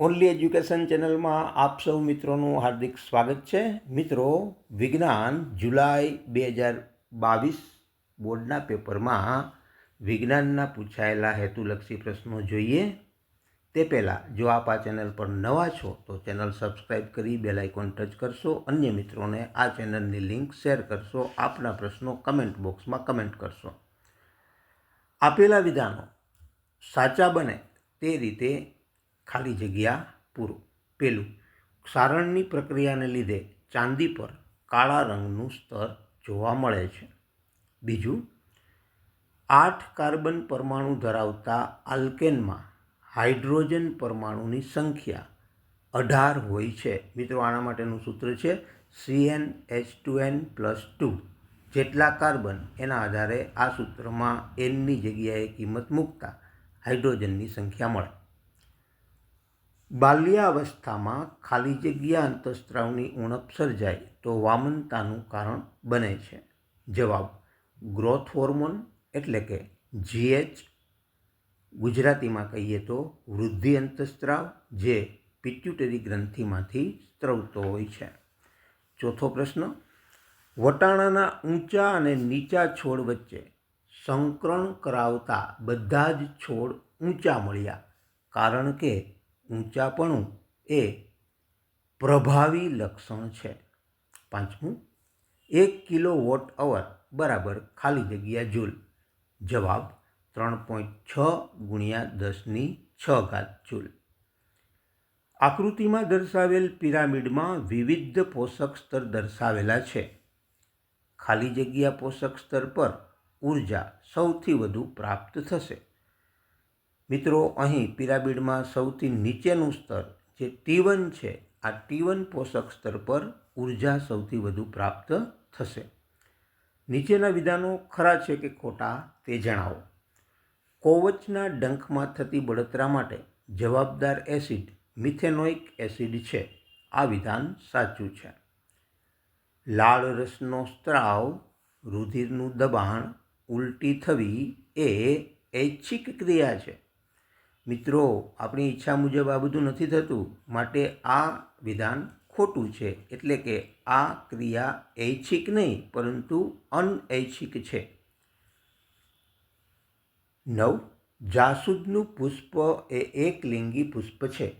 Only education ચેનલમાં આપ સૌ મિત્રોનું હાર્દિક સ્વાગત છે. મિત્રો, વિજ્ઞાન જુલાઈ બે હજાર બાવીસ બોર્ડના પેપરમાં વિજ્ઞાનના પૂછાયેલા હેતુલક્ષી પ્રશ્નો જોઈએ. તે પહેલાં, જો આપ આ ચેનલ પર નવા છો, તો ચેનલ સબસ્ક્રાઈબ કરી બેલ આઇકોન ટચ કરશો. અન્ય મિત્રોને આ ચેનલની લિંક શેર કરશો. આપના પ્રશ્નો કમેન્ટ બોક્સમાં કમેન્ટ કરશો. આપેલા વિધાનો સાચા બને તે રીતે ખાલી જગ્યા પૂરો. પેલું ક્ષારણની પ્રક્રિયાને લીધે ચાંદી પર કાળા રંગનું સ્તર જોવા મળે છે. બીજું, આઠ કાર્બન પરમાણુ ધરાવતા આલ્કેનમાં હાઇડ્રોજન પરમાણુની સંખ્યા અઢાર હોય છે. મિત્રો, આના માટેનું સૂત્ર છે C N H two N plus two જેટલા કાર્બન, એના આધારે આ સૂત્રમાં એનની જગ્યાએ કિંમત મૂકતા હાઇડ્રોજનની સંખ્યા મળે. બાલ્યાવસ્થામાં ખાલી જગ્યા અંતઃસ્ત્રાવની ઉણપ સર્જાય તો વામનતાનું કારણ બને છે. જવાબ ગ્રોથ હોર્મોન એટલે કે જીએચ ગુજરાતીમાં કહીએ તો વૃદ્ધિ અંતઃસ્ત્રાવ જે પિટ્યુટરી ગ્રંથિમાંથી સ્ત્રવતો હોય છે. ચોથો પ્રશ્ન, વટાણાના ઊંચા અને નીચા છોડ વચ્ચે સંકરણ કરાવતા બધા જ છોડ ઊંચા મળ્યા. કારણ કે ઊંચાપણું એ પ્રભાવી લક્ષણ છે. પાંચમું, એક કિલો વોટ અવર બરાબર ખાલી જગ્યા જૂલ. જવાબ, ત્રણ પોઈન્ટ છ ગુણ્યા દસની છ ઘાત જૂલ. આકૃતિમાં દર્શાવેલ પિરામિડમાં વિવિધ પોષક સ્તર દર્શાવેલા છે. ખાલી જગ્યા પોષક સ્તર પર ઊર્જા સૌથી વધુ પ્રાપ્ત થશે. મિત્રો, અહીં પિરામિડમાં સૌથી નીચેનું સ્તર જે ટી છે, આ ટી પોષક સ્તર પર ઊર્જા સૌથી વધુ પ્રાપ્ત થશે. નીચેના વિધાનો ખરા છે કે ખોટા તે જણાવો. કોવચના ડંખમાં થતી બળતરા માટે જવાબદાર એસિડ મિથેનોઇક એસિડ છે. આ વિધાન સાચું છે. લાળ રસનો સ્ત્રાવ, રુધિરનું દબાણ, ઉલટી થવી એ ઐચ્છિક ક્રિયા છે. મિત્રો, આપણી ઈચ્છા મુજબ આ બધું નથી થતું. માટે આ વિધાન ખોટું છે. એટલે કે આ ક્રિયા ઐચ્છિક નહીં, પરંતુ અનૈચ્છિક છે. નવ. જાસૂદનું પુષ્પ એ એક લિંગી પુષ્પ છે.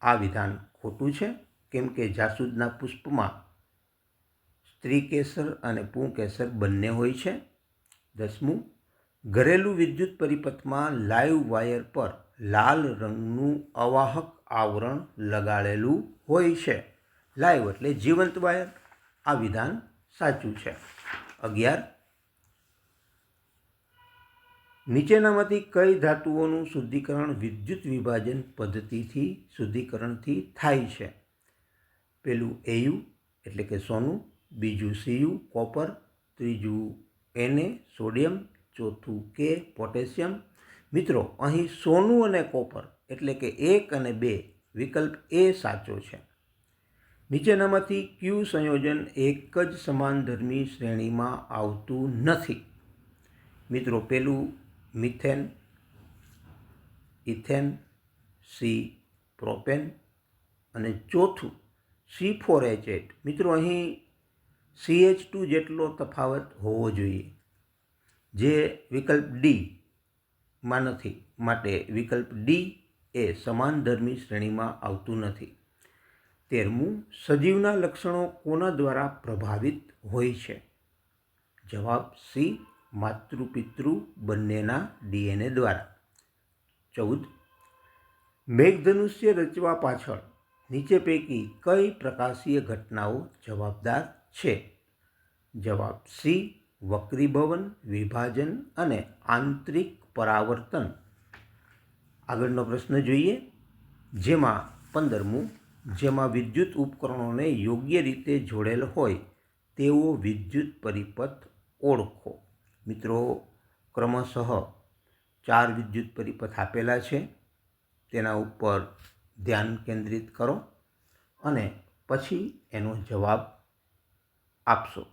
આ વિધાન ખોટું છે, કેમ કે જાસૂદના પુષ્પમાં સ્ત્રી કેસર અને પુંકેસર બંને હોય છે. દસમું. ઘરેલું વિદ્યુત પરિપથમાં લાઈવ વાયર પર લાલ રંગનું અવાહક આવરણ લગાડેલું હોય છે. લાઈવ એટલે જીવંત વાયર. આ વિધાન સાચું છે. અગિયાર. નીચેનામાંથી કઈ ધાતુઓનું શુદ્ધિકરણ વિદ્યુત વિભાજન પદ્ધતિથી શુદ્ધિકરણથી થાય છે? પેલું એયુ, એટલે કે સોનું. બીજું સીયુ, કોપર. ત્રીજું એને સોડિયમ. ચોથું કે પોટેશિયમ? મિત્રો, અહીં સોનું અને કોપર એટલે કે એક અને બે વિકલ્પ એ સાચો છે. નીચેનામાંથી ક્યુ સંયોજન એક જ સમાનધર્મી શ્રેણીમાં આવતું નથી. મિત્રો, પેલું મિથેન, ઇથેન, સી પ્રોપેન અને ચોથું સી ફોર એચ એટ. મિત્રો, અહીં સી એચ ટુ જેટલો તફાવત હોવો જોઈએ. જે વિકલ્પ ડી માં નથી, માટે વિકલ્પ ડી એ સમાનધર્મી શ્રેણીમાં આવતું નથી. તેરમું, સજીવના લક્ષણો કોના દ્વારા પ્રભાવિત હોય છે? જવાબ સી માતૃપિતૃ બંનેના ડીએનએ દ્વારા. ચૌદ, મેઘધનુષ્ય રચવા પાછળ નીચે પૈકી કઈ પ્રકાશીય ઘટનાઓ જવાબદાર છે? જવાબ સી વક્રીભવન, વિભાજન અને આંતરિક પરાવર્તન. આગળનો પ્રશ્ન જોઈએ. જેમાં પંદરમું, જેમાં વિદ્યુત ઉપકરણોને યોગ્ય રીતે જોડેલ હોય તેવો વિદ્યુત પરિપથ ઓળખો. મિત્રો, ક્રમશઃ ચાર વિદ્યુત પરિપથ આપેલા છે. તેના ઉપર ધ્યાન કેન્દ્રિત કરો અને પછી એનો જવાબ આપશો.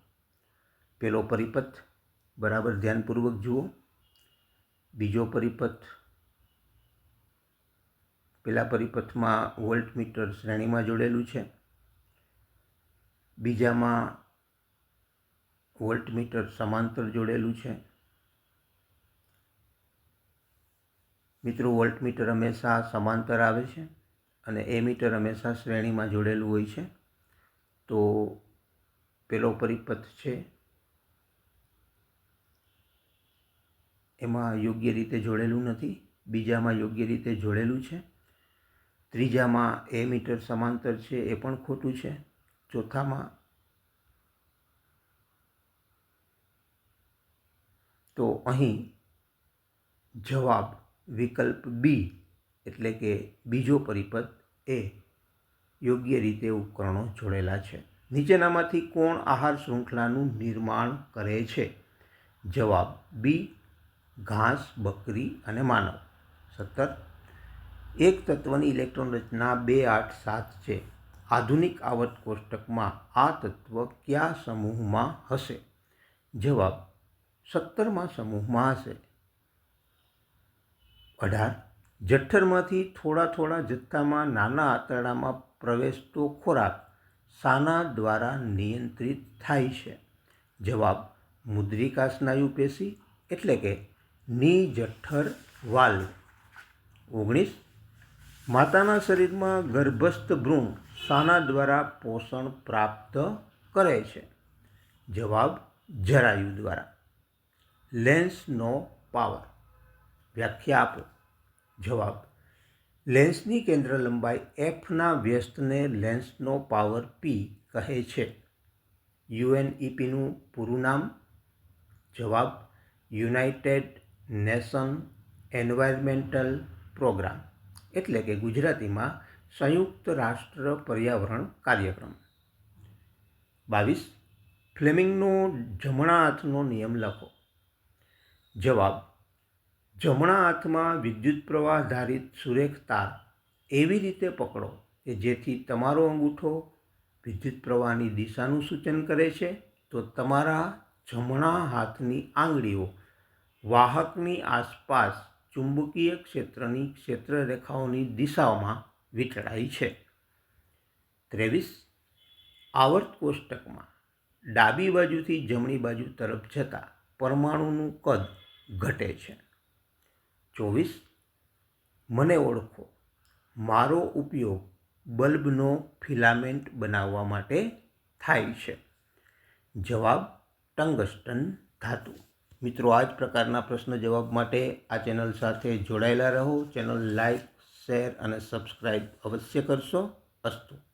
પેલો પરિપથ, બરાબર? ધ્યાનપૂર્વક જુઓ. બીજો પરિપથ, પેલા પરિપથમાં વોલ્ટમીટર શ્રેણીમાં જોડેલું છે. બીજામાં વોલ્ટમીટર સમાંતર જોડેલું છે. મિત્રો, વોલ્ટમીટર હંમેશા સમાંતર આવે છે અને એ મીટર હંમેશા શ્રેણીમાં જોડેલું હોય છે. તો પેલો પરિપથ છે એમાં યોગ્ય રીતે જોડેલું નથી, બીજામાં યોગ્ય રીતે જોડેલું છે. ત્રીજામાં એ મીટર સમાંતર છે, એ પણ ખોટું છે. ચોથામાં તો અહીં જવાબ વિકલ્પ બી, એટલે કે બીજો પરિપથ એ યોગ્ય રીતે ઉપકરણો જોડેલા છે. નીચેનામાંથી કોણ આહાર શૃંખલાનું નિર્માણ કરે છે? જવાબ બી ઘાસ, બકરી અને માનવ. સત્તર એક તત્વની ઇલેક્ટ્રોન રચના બે આઠ સાત છે. આધુનિક આવર્ત કોષ્ટકમાં આ તત્વ કયા સમૂહમાં હશે? જવાબ, સત્તરમાં સમૂહમાં હશે. અઢાર. જઠ્ઠરમાંથી થોડા થોડા જથ્થામાં નાના આંતરડામાં પ્રવેશતો ખોરાક શાના દ્વારા નિયંત્રિત થાય છે. જવાબ મુદ્રિકા સ્નાયુ પેશી એટલે કે ની જઠ્ઠર વાલ્વ ઓગણીસ. માતાના શરીરમાં ગર્ભસ્થ ભ્રૂણ શાના દ્વારા પોષણ પ્રાપ્ત કરે છે. જવાબ જરાયુ દ્વારા. લેન્સનો પાવર. વ્યાખ્યા આપો. જવાબ. લેન્સની કેન્દ્ર લંબાઈ એફના વ્યસ્તને લેન્સનો પાવર પી કહે છે. યુએનઈપીનું પૂરું નામ. જવાબ, યુનાઇટેડ નેશન એન્વાયરમેન્ટલ પ્રોગ્રામ એટલે કે ગુજરાતીમાં સંયુક્ત રાષ્ટ્ર પર્યાવરણ કાર્યક્રમ. બાવીસ, ફ્લેમિંગનો જમણા હાથનો નિયમ લખો. જવાબ જમણા હાથમાં વિદ્યુત પ્રવાહ ધારિત સુરેખ તાર એવી રીતે પકડો કે જેથી તમારો અંગૂઠો વિદ્યુત પ્રવાહની દિશાનું સૂચન કરે છે, તો તમારા જમણા હાથની આંગળીઓ વાહકની આસપાસ ચુંબકીય ક્ષેત્રની ક્ષેત્રરેખાઓની દિશાઓમાં વીંટળાય છે. ત્રેવીસ, આવર્ત કોષ્ટકમાં ડાબી બાજુથી જમણી બાજુ તરફ જતાં પરમાણુનું કદ ઘટે છે. ચોવીસ, મને ઓળખો, મારો ઉપયોગ બલ્બનો ફિલામેન્ટ બનાવવા માટે થાય છે. જવાબ ટંગસ્ટન ધાતુ. મિત્રો, આ જ પ્રકારના પ્રશ્ન જવાબ માટે આ ચેનલ સાથે જોડાયેલા રહો. ચેનલ લાઈક, શેર અને સબસ્ક્રાઈબ અવશ્ય કરશો. અસ્તુ.